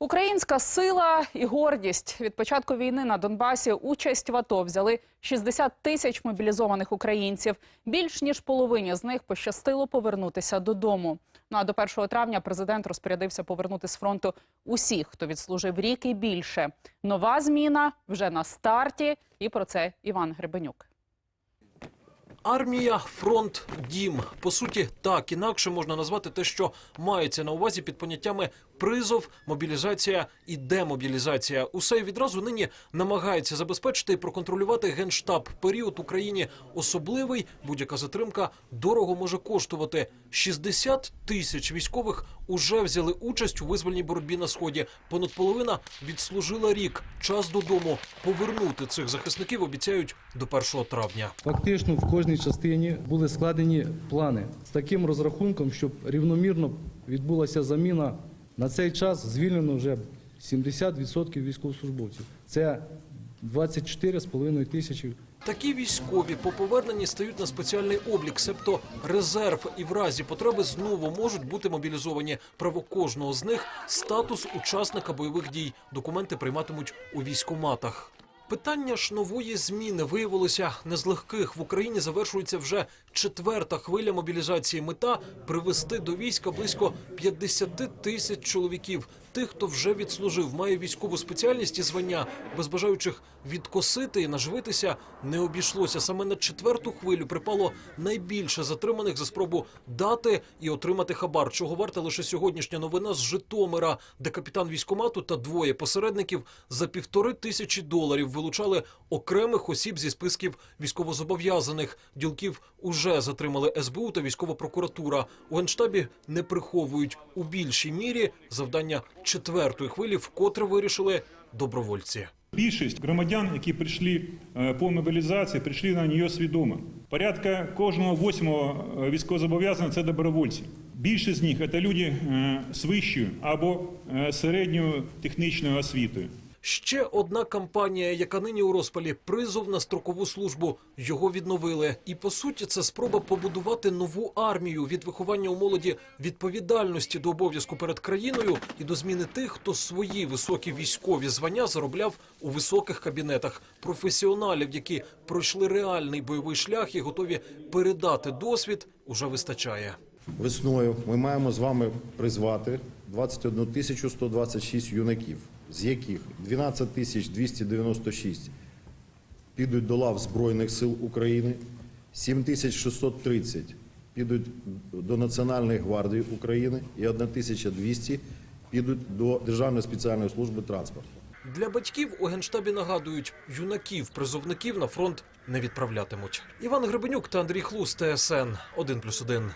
Українська сила і гордість від початку війни на Донбасі участь в АТО взяли 60 тисяч мобілізованих українців. Більш ніж половині з них пощастило повернутися додому. Ну а до 1 травня президент розпорядився повернути з фронту усіх, хто відслужив рік і більше. Нова зміна вже на старті. І про це Іван Гребенюк. Армія, фронт, дім. По суті, так інакше можна назвати те, що мається на увазі під поняттями призов, мобілізація і демобілізація. Усе відразу нині намагається забезпечити і проконтролювати генштаб. Період Україні особливий. Будь-яка затримка дорого може коштувати. 60 тисяч військових уже взяли участь у визвольній боротьбі на сході. Понад половина відслужила рік. Час додому. Повернути цих захисників обіцяють до 1 травня. Фактично в кожній частині були складені плани з таким розрахунком, щоб рівномірно відбулася заміна. На цей час звільнено вже 70% військовослужбовців. Це 24,5 тисячі Такі військові по поверненні стають на спеціальний облік, себто резерв, і в разі потреби знову можуть бути мобілізовані. Право кожного з них статус учасника бойових дій. Документи прийматимуть у військоматах. Питання ж нової зміни виявилося не з легких. В Україні завершується вже четверта хвиля мобілізації. Мета привести до війська близько 50 тисяч чоловіків. Тих, хто вже відслужив, має військову спеціальність і звання, без бажаючих відкосити і наживитися не обійшлося. Саме на четверту хвилю припало найбільше затриманих за спробу дати і отримати хабар. Чого варта лише сьогоднішня новина з Житомира, де капітан військомату та двоє посередників за півтори тисячі доларів вилучали окремих осіб зі списків військовозобов'язаних. Ділків уже затримали СБУ та військова прокуратура. У генштабі не приховують у більшій мірі завдання четвертої хвилі, вкотре вирішили добровольці. Більшість громадян, які прийшли е, по мобілізації, прийшли на нього свідомо. Порядка кожного восьмого е, військовозобов'язаного – це добровольці. Більшість з них це люди е, з вищою або середньою технічною освітою. Ще одна кампанія, яка нині у розпалі призов на строкову службу. Його відновили. І по суті, це спроба побудувати нову армію від виховання у молоді відповідальності до обов'язку перед країною і до зміни тих, хто свої високі військові звання заробляв у високих кабінетах професіоналів, які пройшли реальний бойовий шлях і готові передати досвід. Уже вистачає. Весною ми маємо з вами призвати 21 тисячу 126 юнаків, з яких 12 тисяч 296 підуть до лав Збройних сил України, 7 тисяч 630 підуть до Національної гвардії України і 1 тисяча 200 підуть до Державної спеціальної служби транспорту. Для батьків у генштабі нагадують, юнаків призовників на фронт не відправлятимуть. Іван Гребенюк та Андрій Хлус, ТСН 1+,1.